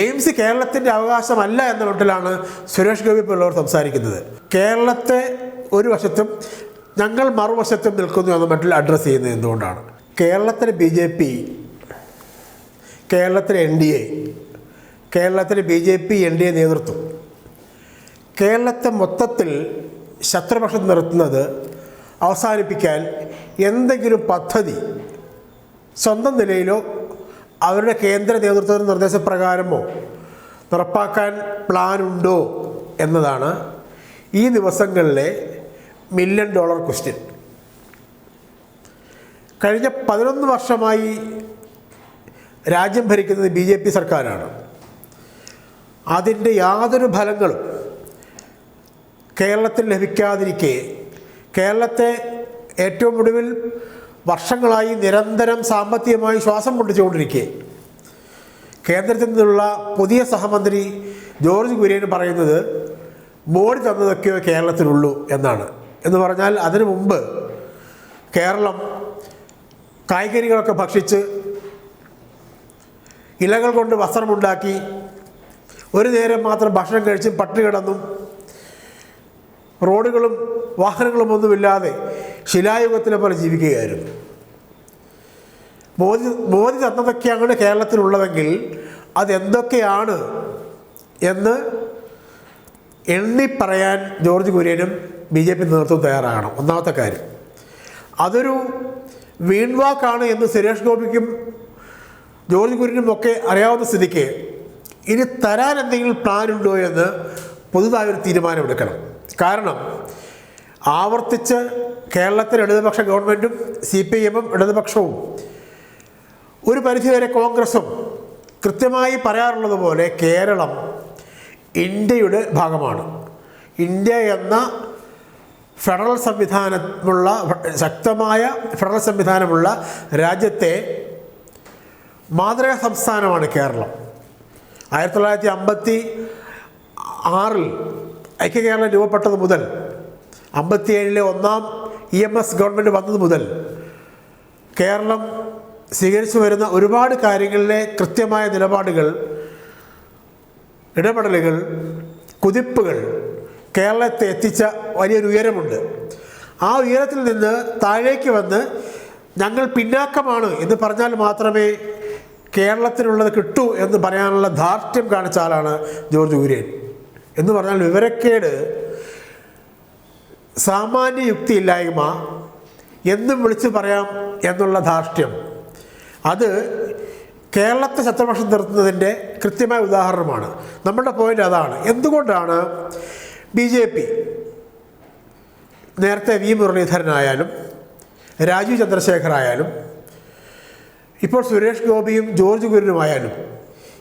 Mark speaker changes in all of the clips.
Speaker 1: AIIMS കേരളത്തിന്റെ അവകാശമല്ല എന്ന മട്ടിലാണ് സുരേഷ് ഗോപി പിള്ളവർ സംസാരിക്കുന്നത്. കേരളത്തെ ഒരു വശത്തും ഞങ്ങൾ മറുവശത്തും നിൽക്കുന്നു എന്ന മട്ടിൽ അഡ്രസ്സ് ചെയ്യുന്നത് എന്തുകൊണ്ടാണ്? കേരളത്തിലെ ബി ജെ പി കേരളത്തിലെ എൻ ഡി എ കേരളത്തിലെ B J P N D A നേതൃത്വം. കേരളത്തെ മൊത്തത്തിൽ ശത്രുപക്ഷം നിർത്തുന്നത് അവസാനിപ്പിക്കാൻ എന്തെങ്കിലും പദ്ധതി സ്വന്തം നിലയിലോ അവരുടെ കേന്ദ്ര നേതൃത്വത്തിന്റെ നിർദ്ദേശപ്രകാരമോ നടപ്പാക്കാൻ പ്ലാനുണ്ടോ എന്നതാണ് ഈ ദിവസങ്ങളിലെ മില്യൺ ഡോളർ ക്വസ്റ്റ്യൻ കഴിഞ്ഞ പതിനൊന്ന് വർഷമായി രാജ്യം ഭരിക്കുന്നത് ബി ജെ പി സർക്കാരാണ്. അതിന്റെ യാതൊരു ഫലങ്ങളും കേരളത്തിൽ ലഭിക്കാതിരിക്കെ കേരളത്തെ ഏറ്റവും ഒടുവിൽ വർഷങ്ങളായി നിരന്തരം സാമ്പത്തികമായി ശ്വാസം പൊട്ടിച്ചുകൊണ്ടിരിക്കെ കേന്ദ്രത്തിൽ നിന്നുള്ള പുതിയ സഹമന്ത്രി ജോർജ് കുര്യൻ പറയുന്നത് മോഡി തന്നതൊക്കെയോ കേരളത്തിലുള്ളൂ എന്നാണ്. എന്ന് പറഞ്ഞാൽ അതിനു മുമ്പ് കേരളം കായ്കനികളൊക്കെ ഭക്ഷിച്ച് ഇലകൾ കൊണ്ട് വസ്ത്രമുണ്ടാക്കി ഒരു നേരം മാത്രം ഭക്ഷണം കഴിച്ചും പട്ടി കിടന്നും റോഡുകളും വാഹനങ്ങളും ഒന്നുമില്ലാതെ ശിലായുഗത്തിലെ പോലെ ജീവിക്കുകയായിരുന്നു. മോദി മോദി തന്നതൊക്കെയാണ് കേരളത്തിലുള്ളതെങ്കിൽ അതെന്തൊക്കെയാണ് എന്ന് എണ്ണി പറയാൻ ജോർജ് കുര്യനും ബി ജെ പി നേതൃത്വം തയ്യാറാകണം. ഒന്നാമത്തെ കാര്യം. അതൊരു വീൺവാക്കാണ് എന്ന് സുരേഷ് ഗോപിക്കും ജോർജ് കുര്യനും ഒക്കെ അറിയാവുന്ന സ്ഥിതിക്ക് ഇനി തരാൻ എന്തെങ്കിലും പ്ലാനുണ്ടോ എന്ന് പുതുതായൊരു തീരുമാനമെടുക്കണം. കാരണം ആവർത്തിച്ച് കേരളത്തിൽ ഇടതുപക്ഷ ഗവൺമെന്റും സി പി എമ്മും ഇടതുപക്ഷവും ഒരു പരിധിവരെ കോൺഗ്രസും കൃത്യമായി പറയാറുള്ളത് പോലെ കേരളം ഇന്ത്യയുടെ ഭാഗമാണ്. ഇന്ത്യ എന്ന ഫെഡറൽ സംവിധാനമുള്ള ശക്തമായ ഫെഡറൽ സംവിധാനമുള്ള രാജ്യത്തെ മാതൃകാ സംസ്ഥാനമാണ് കേരളം. ആയിരത്തി തൊള്ളായിരത്തി അമ്പത്തി ആറിൽ ഐക്യ കേരളം രൂപപ്പെട്ടത് മുതൽ അമ്പത്തിയേഴിലെ ഒന്നാം ഇ എം എസ് ഗവൺമെന്റ് വന്നത് മുതൽ കേരളം സ്വീകരിച്ചു വരുന്ന ഒരുപാട് കാര്യങ്ങളിലെ കൃത്യമായ നിലപാടുകൾ ഇടപെടലുകൾ കുതിപ്പുകൾ കേരളത്തെ എത്തിച്ച വലിയൊരു ഉയരമുണ്ട്. ആ ഉയരത്തിൽ നിന്ന് താഴേക്ക് വന്ന് ഞങ്ങൾ പിന്നാക്കമാണ് എന്ന് പറഞ്ഞാൽ മാത്രമേ കേരളത്തിനുള്ളത് കിട്ടൂ എന്ന് പറയാനുള്ള ധാർഷ്ട്യം കാണിച്ചാലാണ് ജോർജ് കുര്യൻ. എന്ന് പറഞ്ഞാൽ വിവരക്കേട് സാമാന്യ യുക്തിയില്ലായ്മ എന്നും വിളിച്ചു പറയാം എന്നുള്ള ധാർഷ്ട്യം. അത് കേരളത്തെ ശത്രുപക്ഷം നിർത്തുന്നതിന്റെ കൃത്യമായ ഉദാഹരണമാണ്. നമ്മുടെ പോയിന്റ് അതാണ്. എന്തുകൊണ്ടാണ് ബി ജെ പി നേരത്തെ വി മുരളീധരനായാലും രാജീവ് ചന്ദ്രശേഖർ ആയാലും ഇപ്പോൾ സുരേഷ് ഗോപിയും ജോർജ് കുര്യനുമായാലും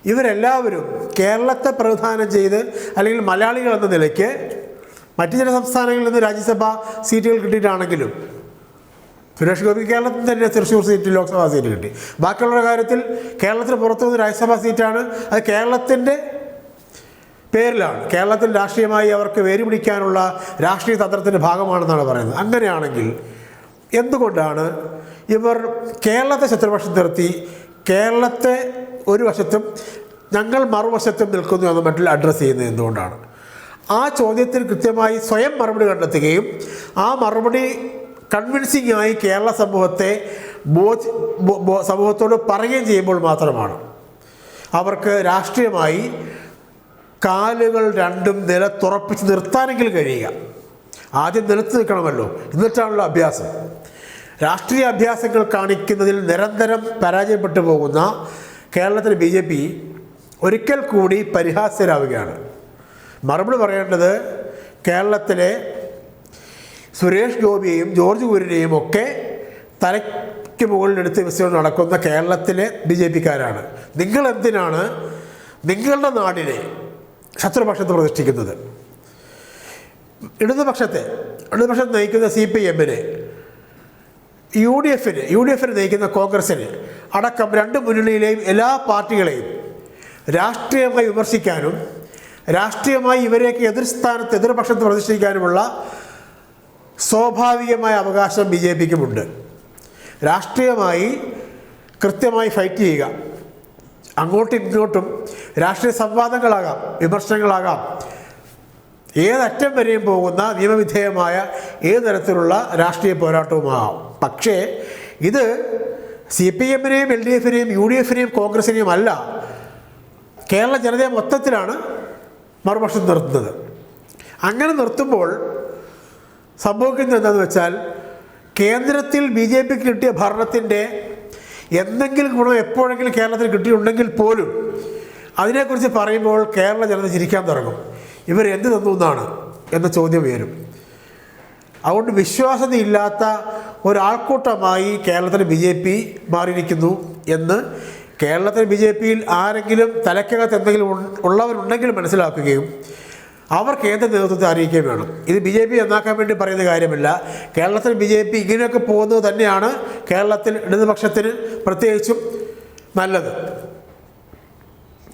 Speaker 1: ഇവരെല്ലാവരും കേരളത്തെ പ്രതിദാനം ചെയ്ത് അല്ലെങ്കിൽ മലയാളികൾ എന്ന നിലയ്ക്ക് മറ്റു ചില സംസ്ഥാനങ്ങളിൽ നിന്ന് രാജ്യസഭ സീറ്റുകൾ കിട്ടിയിട്ടാണെങ്കിലും സുരേഷ് ഗോപി കേരളത്തിൽ തന്നെ തൃശ്ശൂർ സീറ്റ് ലോക്സഭാ സീറ്റ് കിട്ടി. ബാക്കിയുള്ള കാര്യത്തിൽ കേരളത്തിന് പുറത്തുനിന്ന് രാജ്യസഭാ സീറ്റാണ്. അത് കേരളത്തിന്റെ പേരിലാണ്. കേരളത്തിൽ രാഷ്ട്രീയമായി അവർക്ക് വേര് പിടിക്കാനുള്ള രാഷ്ട്രീയ തന്ത്രത്തിന്റെ ഭാഗമാണെന്നാണ് പറയുന്നത്. അങ്ങനെയാണെങ്കിൽ എന്തുകൊണ്ടാണ് ഇവർ കേരളത്തെ ശത്രുപക്ഷം നിർത്തി കേരളത്തെ ഒരു വശത്തും ഞങ്ങൾ മറുവശത്തും നിൽക്കുന്നു എന്ന് മറ്റുള്ള അഡ്രസ്സ് ചെയ്യുന്നത് എന്തുകൊണ്ടാണ്? ആ ചോദ്യത്തിന് കൃത്യമായി സ്വയം മറുപടി കണ്ടെത്തുകയും ആ മറുപടി കൺവിൻസിംഗ് ആയി കേരള സമൂഹത്തെ ബോധ ബോ- ബോ- സമൂഹത്തോട് പറയുകയും ചെയ്യുമ്പോൾ മാത്രമാണ്. അവർക്ക് രാഷ്ട്രീയമായി കാലുകൾ രണ്ടും നില നിലത്തുറപ്പിച്ച് നിർത്താനെങ്കിൽ കഴിയുക. ആദ്യം നിലത്ത് നിൽക്കണമല്ലോ. എന്നിട്ടാണല്ലോ അഭ്യാസം. രാഷ്ട്രീയ അഭ്യാസങ്ങൾ കാണിക്കുന്നതിൽ നിരന്തരം പരാജയപ്പെട്ടു പോകുന്ന കേരളത്തിലെ ബി ജെ പി ഒരിക്കൽ കൂടി പരിഹാസ്യരാവുകയാണ്. മറുപടി പറയേണ്ടത് കേരളത്തിലെ സുരേഷ് ഗോപിയെയും ജോർജ് കുര്യനെയും ഒക്കെ തലയ്ക്ക് മുകളിലെടുത്ത് വിസയോട് നടക്കുന്ന കേരളത്തിലെ ബി ജെ പിക്കാരാണ്. നിങ്ങൾ എന്തിനാണ് നിങ്ങളുടെ നാടിനെ ശത്രുപക്ഷത്ത് പ്രതിഷ്ഠിക്കുന്നത്? ഇടതുപക്ഷത്തെ ഇടതുപക്ഷത്ത് നയിക്കുന്ന സി പി എമ്മിന് യു ഡി എഫിന് യു ഡി എഫിന് നയിക്കുന്ന കോൺഗ്രസിന് അടക്കം രണ്ട് മുന്നണിയിലെയും എല്ലാ പാർട്ടികളെയും രാഷ്ട്രീയമായി വിമർശിക്കാനും രാഷ്ട്രീയമായി ഇവരെയൊക്കെ എതിർസ്ഥാനത്ത് എതിർപക്ഷത്ത് പ്രതിഷ്ഠിക്കാനുമുള്ള സ്വാഭാവികമായ അവകാശം ബി ജെ പിക്കുമുണ്ട്. രാഷ്ട്രീയമായി കൃത്യമായി ഫൈറ്റ് ചെയ്യുക. അങ്ങോട്ടും ഇങ്ങോട്ടും രാഷ്ട്രീയ സംവാദങ്ങളാകാം വിമർശനങ്ങളാകാം. ഏതറ്റം വരെയും പോകുന്ന നിയമവിധേയമായ ഏത് തരത്തിലുള്ള രാഷ്ട്രീയ പോരാട്ടവുമാകാം. പക്ഷേ ഇത് സി പി എമ്മിനെയും എൽ ഡി എഫിനെയും യു ഡി എഫിനെയും കോൺഗ്രസിനെയും അല്ല. കേരള ജനതയെ മൊത്തത്തിലാണ് മറുപക്ഷം നിർത്തുന്നത്. അങ്ങനെ നിർത്തുമ്പോൾ സംഭവിക്കുന്നത് എന്താണെന്ന് വെച്ചാൽ കേന്ദ്രത്തിൽ ബി ജെ പിക്ക് കിട്ടിയ ഭരണത്തിന്റെ എന്തെങ്കിലും ഗുണം എപ്പോഴെങ്കിലും കേരളത്തിൽ കിട്ടിയിട്ടുണ്ടെങ്കിൽ പോലും അതിനെക്കുറിച്ച് പറയുമ്പോൾ കേരള ജനത ചിരിക്കാൻ തുടങ്ങും. ഇവർ എന്ത് തന്നു എന്നാണ് എന്ന ചോദ്യം ഉയരും. അതുകൊണ്ട് വിശ്വാസതയില്ലാത്ത ഒരാൾക്കൂട്ടമായി കേരളത്തിൽ ബി ജെ പി മാറിയിരിക്കുന്നു എന്ന് കേരളത്തിൽ ബി ജെ പിയിൽ ആരെങ്കിലും തലക്കകത്ത് എന്തെങ്കിലും ഉള്ളവരുണ്ടെങ്കിൽ മനസ്സിലാക്കുകയും അവർ കേന്ദ്ര നേതൃത്വത്തെ അറിയിക്കുകയും വേണം. ഇത് ബി ജെ പി എന്നാക്കാൻ വേണ്ടി പറയുന്ന കാര്യമല്ല. കേരളത്തിൽ ബി ജെ പി ഇങ്ങനെയൊക്കെ പോകുന്നത് തന്നെയാണ് കേരളത്തിൽ ഇടതുപക്ഷത്തിന് പ്രത്യേകിച്ചും നല്ലത്.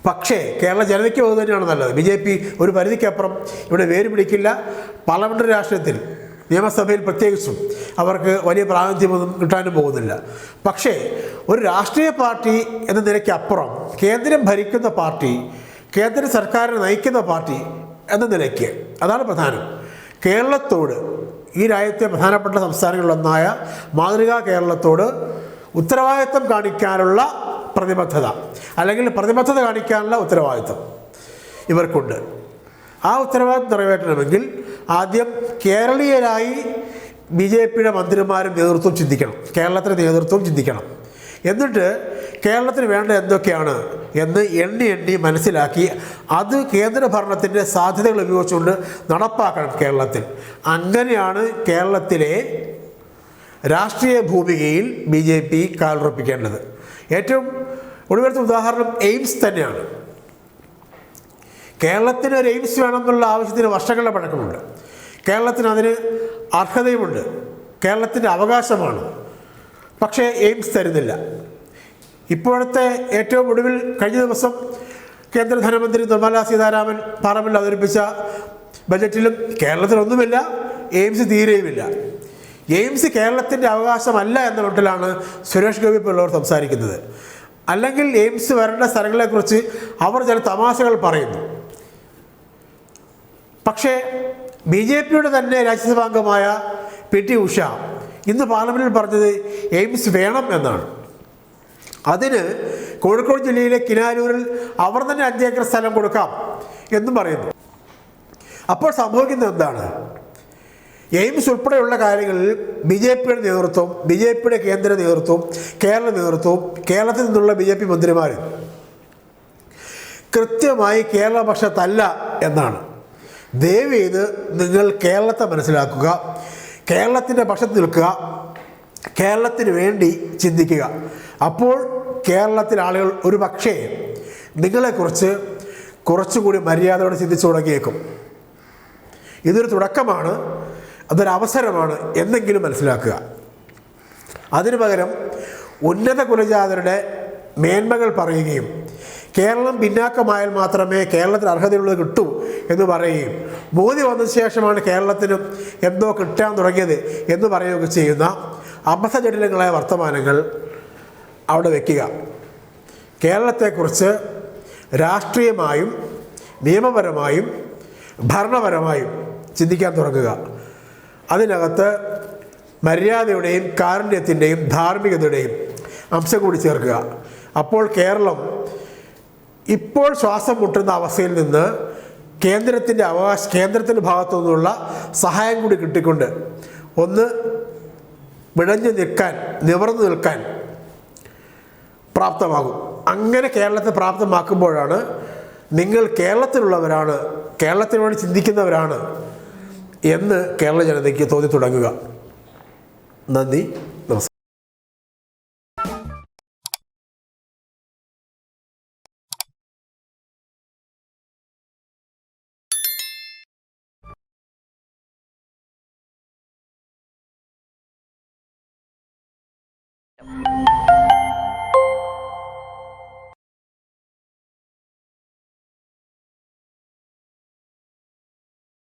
Speaker 1: പക്ഷേ കേരള ജനതയ്ക്ക് പോകുന്നത് തന്നെയാണ് നല്ലത്. ബി ജെ പി ഒരു പരിധിക്കപ്പുറം ഇവിടെ വേര് പിടിക്കില്ല പാർലമെന്ററി രാഷ്ട്രീയത്തിൽ നിയമസഭയിൽ പ്രത്യേകിച്ചും അവർക്ക് വലിയ പ്രാതിനിധ്യമൊന്നും കിട്ടാനും പോകുന്നില്ല. പക്ഷേ ഒരു രാഷ്ട്രീയ പാർട്ടി എന്ന നിലയ്ക്കപ്പുറം കേന്ദ്രം ഭരിക്കുന്ന പാർട്ടി കേന്ദ്ര സർക്കാരിനെ നയിക്കുന്ന പാർട്ടി എന്ന നിലയ്ക്ക് അതാണ് പ്രധാനം. കേരളത്തോട് ഈ രാജ്യത്തെ പ്രധാനപ്പെട്ട സംസ്ഥാനങ്ങളിലൊന്നായ മാതൃകാ കേരളത്തോട് ഉത്തരവാദിത്വം കാണിക്കാനുള്ള പ്രതിബദ്ധത അല്ലെങ്കിൽ പ്രതിബദ്ധത കാണിക്കാനുള്ള ഉത്തരവാദിത്വം ഇവർക്കുണ്ട്. ആ ഉത്തരവാദിത്വം നിറവേറ്റണമെങ്കിൽ ആദ്യം കേരളീയരായി ബി ജെ പിയുടെ മന്ത്രിമാരും നേതൃത്വം ചിന്തിക്കണം. കേരളത്തിന്റെ നേതൃത്വം ചിന്തിക്കണം. എന്നിട്ട് കേരളത്തിന് വേണ്ട എന്തൊക്കെയാണ് എന്ന് എണ്ണി എണ്ണി മനസ്സിലാക്കി അത് കേന്ദ്ര ഭരണത്തിന്റെ സാധ്യതകൾ ഉപയോഗിച്ചുകൊണ്ട് നടപ്പാക്കണം കേരളത്തിൽ. അങ്ങനെയാണ് കേരളത്തിലെ രാഷ്ട്രീയ ഭൂമികയിൽ ബി ജെ പി കാലുറപ്പിക്കേണ്ടത്. ഏറ്റവും ഒടുവിലത്തെ ഉദാഹരണം എയിംസ് തന്നെയാണ്. കേരളത്തിന് ഒരു എയിംസ് വേണമെന്നുള്ള ആവശ്യത്തിന് വർഷങ്ങളുടെ പഴക്കമുണ്ട്. കേരളത്തിന് അതിന് അർഹതയുമുണ്ട്. കേരളത്തിന്റെ അവകാശമാണ്. പക്ഷേ എയിംസ് തരുന്നില്ല. ഇപ്പോഴത്തെ ഏറ്റവും ഒടുവിൽ കഴിഞ്ഞ ദിവസം കേന്ദ്ര ധനമന്ത്രി നിർമ്മല സീതാരാമൻ പാർലമെന്റിൽ അവതരിപ്പിച്ച ബജറ്റിലും കേരളത്തിലൊന്നുമില്ല എയിംസ് തീരെയുമില്ല. എയിംസ് കേരളത്തിന്റെ അവകാശമല്ല എന്ന മട്ടിലാണ് സുരേഷ് ഗോപി പിള്ളവർ സംസാരിക്കുന്നത്. അല്ലെങ്കിൽ എയിംസ് വരേണ്ട സ്ഥലങ്ങളെക്കുറിച്ച് അവർ ചില തമാശകൾ പറയുന്നു. പക്ഷേ ബി ജെ പിയുടെ തന്നെ രാജ്യസഭാംഗമായ പി ടി ഉഷ ഇന്ന് പാർലമെന്റിൽ പറഞ്ഞത് എയിംസ് വേണം എന്നാണ്. അതിന് കോഴിക്കോട് ജില്ലയിലെ കിനാലൂരിൽ അവർ തന്നെ അഞ്ചേക്കർ സ്ഥലം കൊടുക്കാം എന്നും പറയുന്നു. അപ്പോൾ സംഭവിക്കുന്നത് എന്താണ്? എയിംസ് ഉൾപ്പെടെയുള്ള കാര്യങ്ങളിൽ ബി ജെ പിയുടെ നേതൃത്വം ബി ജെ പിയുടെ കേന്ദ്ര നേതൃത്വം കേരള നേതൃത്വം കേരളത്തിൽ നിന്നുള്ള ബി ജെ പി മന്ത്രിമാർ കൃത്യമായി കേരള പക്ഷത്തല്ല എന്നാണ്. ദയവ് ചെയ്ത് നിങ്ങൾ കേരളത്തെ മനസ്സിലാക്കുക കേരളത്തിന്റെ പക്ഷത്ത് നിൽക്കുക കേരളത്തിന് വേണ്ടി ചിന്തിക്കുക. അപ്പോൾ കേരളത്തിലെ ആളുകൾ ഒരു പക്ഷേ നിങ്ങളെക്കുറിച്ച് കുറച്ചുകൂടി മര്യാദയോടെ ചിന്തിച്ചു തുടങ്ങിയേക്കും. ഇതൊരു തുടക്കമാണ് അതൊരു അവസരമാണ് എന്നെങ്കിലും മനസ്സിലാക്കുക. അതിനു പകരം ഉന്നത കുലജാതരുടെ മേന്മകൾ പറയുകയും കേരളം പിന്നാക്കമായാൽ മാത്രമേ കേരളത്തിന് അർഹതയുള്ളത് കിട്ടൂ എന്ന് പറയുകയും മോദി വന്ന ശേഷമാണ് കേരളത്തിനും എന്തോ കിട്ടാൻ തുടങ്ങിയത് എന്ന് പറയുകയൊക്കെ ചെയ്യുന്ന അബദ്ധജടിലങ്ങളായ വർത്തമാനങ്ങൾ അവിടെ വയ്ക്കുക കേരളത്തെക്കുറിച്ച് രാഷ്ട്രീയമായും നിയമപരമായും ഭരണപരമായും ചിന്തിക്കാൻ തുടങ്ങുക. അതിനകത്ത് മര്യാദയുടെയും കാരുണ്യത്തിന്റെയും ധാർമ്മികതയുടെയും അംശം കൂടി ചേർക്കുക. അപ്പോൾ കേരളം ഇപ്പോൾ ശ്വാസം മുട്ടുന്ന അവസ്ഥയിൽ നിന്ന് കേന്ദ്രത്തിന്റെ അവകാശ കേന്ദ്രത്തിന്റെ ഭാഗത്തു നിന്നുള്ള സഹായം കൂടി കിട്ടിക്കൊണ്ട് ഒന്ന് വിഴഞ്ഞു നിൽക്കാൻ നിവർന്നു നിൽക്കാൻ പ്രാപ്തമാകും. അങ്ങനെ കേരളത്തെ പ്രാപ്തമാക്കുമ്പോഴാണ് നിങ്ങൾ കേരളത്തിലുള്ളവരാണ് കേരളത്തിന് വേണ്ടി ചിന്തിക്കുന്നവരാണ് എന്ന് കേരള ജനതയ്ക്ക് തോന്നി തുടങ്ങുക നന്ദി. Bye.